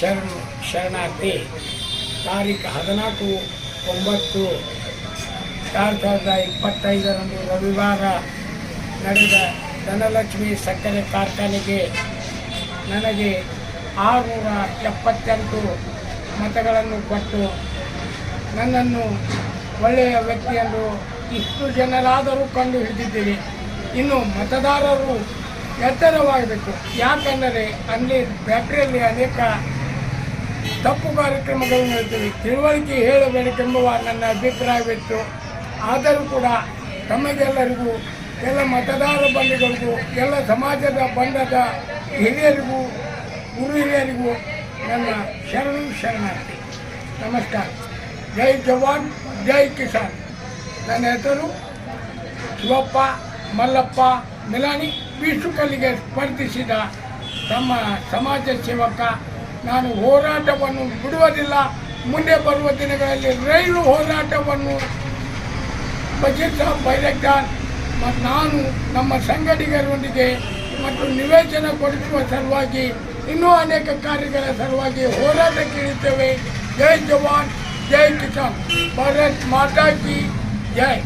ಶರಣು ಶರಣಾರ್ಥಿ. ತಾರೀಕು ಹದಿನಾಲ್ಕು ಒಂಬತ್ತು, ಎರಡು ಸಾವಿರದ ಇಪ್ಪತ್ತೈದರಂದು ರವಿವಾರ ನಡೆದ ಧನಲಕ್ಷ್ಮಿ ಸಕ್ಕರೆ ಕಾರ್ಖಾನೆಗೆ ನನಗೆ ಆರುನೂರ ಎಪ್ಪತ್ತೆಂಟು ಮತಗಳನ್ನು ಕೊಟ್ಟು, ನನ್ನನ್ನು ಒಳ್ಳೆಯ ವ್ಯಕ್ತಿಯನ್ನು ಇಷ್ಟು ಜನರಾದರೂ ಕಂಡು ಹಿಡಿದಿದ್ದೀನಿ ಇನ್ನು ಮತದಾರರು ಎತ್ತರವಾಗಬೇಕು. ಯಾಕೆಂದರೆ ಅಲ್ಲಿ ಬ್ಯಾಟ್ರಿಯಲ್ಲಿ ಅನೇಕ ತಪ್ಪು ಕಾರ್ಯಕ್ರಮಗಳು ನಡೆದಿವೆ ತಿಳುವಳಿಕೆ ಹೇಳಬೇಕೆಂಬುವ ನನ್ನ ಅಭಿಪ್ರಾಯವಿತ್ತು. ಆದರೂ ಕೂಡ ತಮಗೆಲ್ಲರಿಗೂ, ಎಲ್ಲ ಮತದಾರ ಬಂಧುಗಳಿಗೂ, ಎಲ್ಲ ಸಮಾಜದ ಬಂಧದ ಹಿರಿಯರಿಗೂ, ಗುರು ಹಿರಿಯರಿಗೂ ನನ್ನ ಶರಣು ಶರಣಾರ್ಥಿ. ನಮಸ್ಕಾರ. ಜೈ ಜವಾನ್, ಜೈ ಕಿಸಾನ್. ನನ್ನ ಹೆಸರು ಶಿವಪ್ಪ ಮಲ್ಲಪ್ಪ ಮಿಲಾನಿ. ಬೀಸುಕಲ್ಲಿಗೆ ಸ್ಪರ್ಧಿಸಿದ ತಮ್ಮ ಸಮಾಜ ಸೇವಕ ನಾನು ಹೋರಾಟವನ್ನು ಬಿಡುವುದಿಲ್ಲ. ಮುಂದೆ ಬರುವ ದಿನಗಳಲ್ಲಿ ರೈಲು ಹೋರಾಟವನ್ನು ಬಜೀರ್ ಸಾಬ್ ಬೈರೆಕ್ಟಾರ್ ಮತ್ತು ನಾನು ನಮ್ಮ ಸಂಘಟಿಗರೊಂದಿಗೆ ಮತ್ತು ನಿವೇಶನ ಕೊಡಿಸುವ ಸಲುವಾಗಿ ಇನ್ನೂ ಅನೇಕ ಕಾರ್ಯಗಳ ಸಲುವಾಗಿ ಹೋರಾಟಕ್ಕೆ ಇಳಿತೇವೆ ಜೈ ಜವಾನ್, ಜೈ ಕಿಸಾನ್. ಭಾರತ್ ಮಾತಾ ಕಿ ಜೈ.